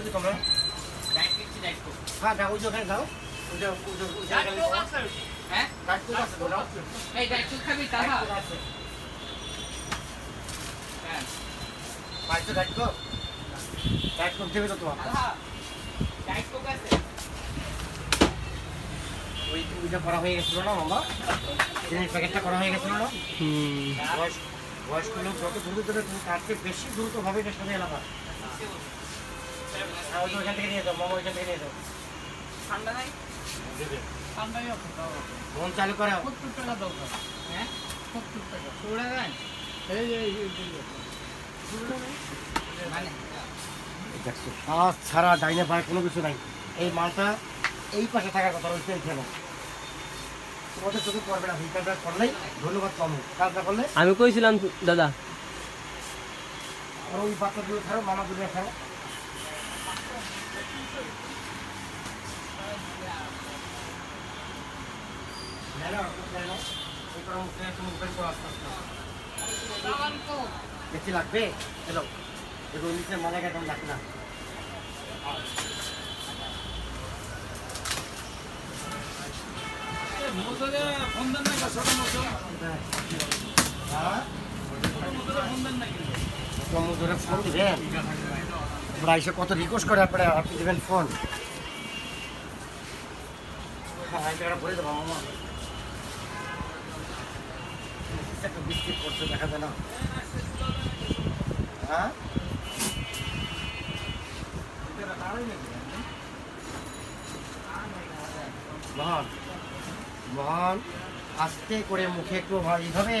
আছো কি তোমরা। হ্যাঁ যাও ওই ওখানে যাও। হ্যাঁ? হ্যাঁ। তো করা হয়ে গেছিল না মামা? প্যাকেটটা করা হয়ে গেছিল না? বয়স- বয়স্ক লোক যত দ্রুত তুমি তার চেয়ে বেশি দ্রুতভাবে এটা সাথে এলাকা ওইখান থেকে নিয়ে যাও মামা ওইখান থেকে নিয়ে যাও। ঠান্ডা নাই? দেবে ঠান্ডাই আছে তাও। চালু করো সত্তর টাকা দরকার। হ্যাঁ? সত্তর টাকা। চুড়া দেন। এই এই এই, এই, এই। কাজ ছাড়া ডাইনে পায়ে কোনো কিছু নাই। এই মালটা এই পাশে থাকার কথা রয়েছে এইখানে। তোমাদের চোখে পড়বে না করলেই ধন্যবাদ কম কাজটা করলে? আমি কইছিলাম দাদা। আর ওই বাচ্চা দূরে ছাড়ো মামা দূরে ছাড়ো। বেশি লাগবে? চলো। দেখো নিচে মালা একদম লাগবে না। মোটরে ফোন দেন না ছোট মোটর হ্যাঁ। মোটরে ফোন দেন না ফোন দিবেন? তোমরা এসে কত রিকোয়েস্ট করে আপনারা? আপনি দেবেন ফোন হ্যাঁ করছে, দেখা না। হ্যাঁ? মহান আস্তে করে মুখে একটু এইভাবে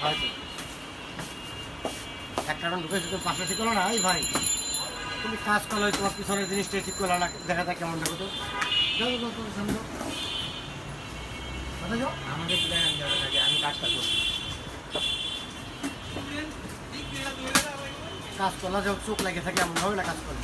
হয়তো একটা কারণ ঢুকেছে তো পাশে ঠিক করল না, এই ভাই। তুমি কাজ করল তোমার পিছনের জিনিসটা ঠিক করল না, দেখা যায় কেমন দেখো তো। আমি কাজটা করছি। কাজ করলে যখন চোখ লাগে থাকে, এমন হবে না কাজ করলে।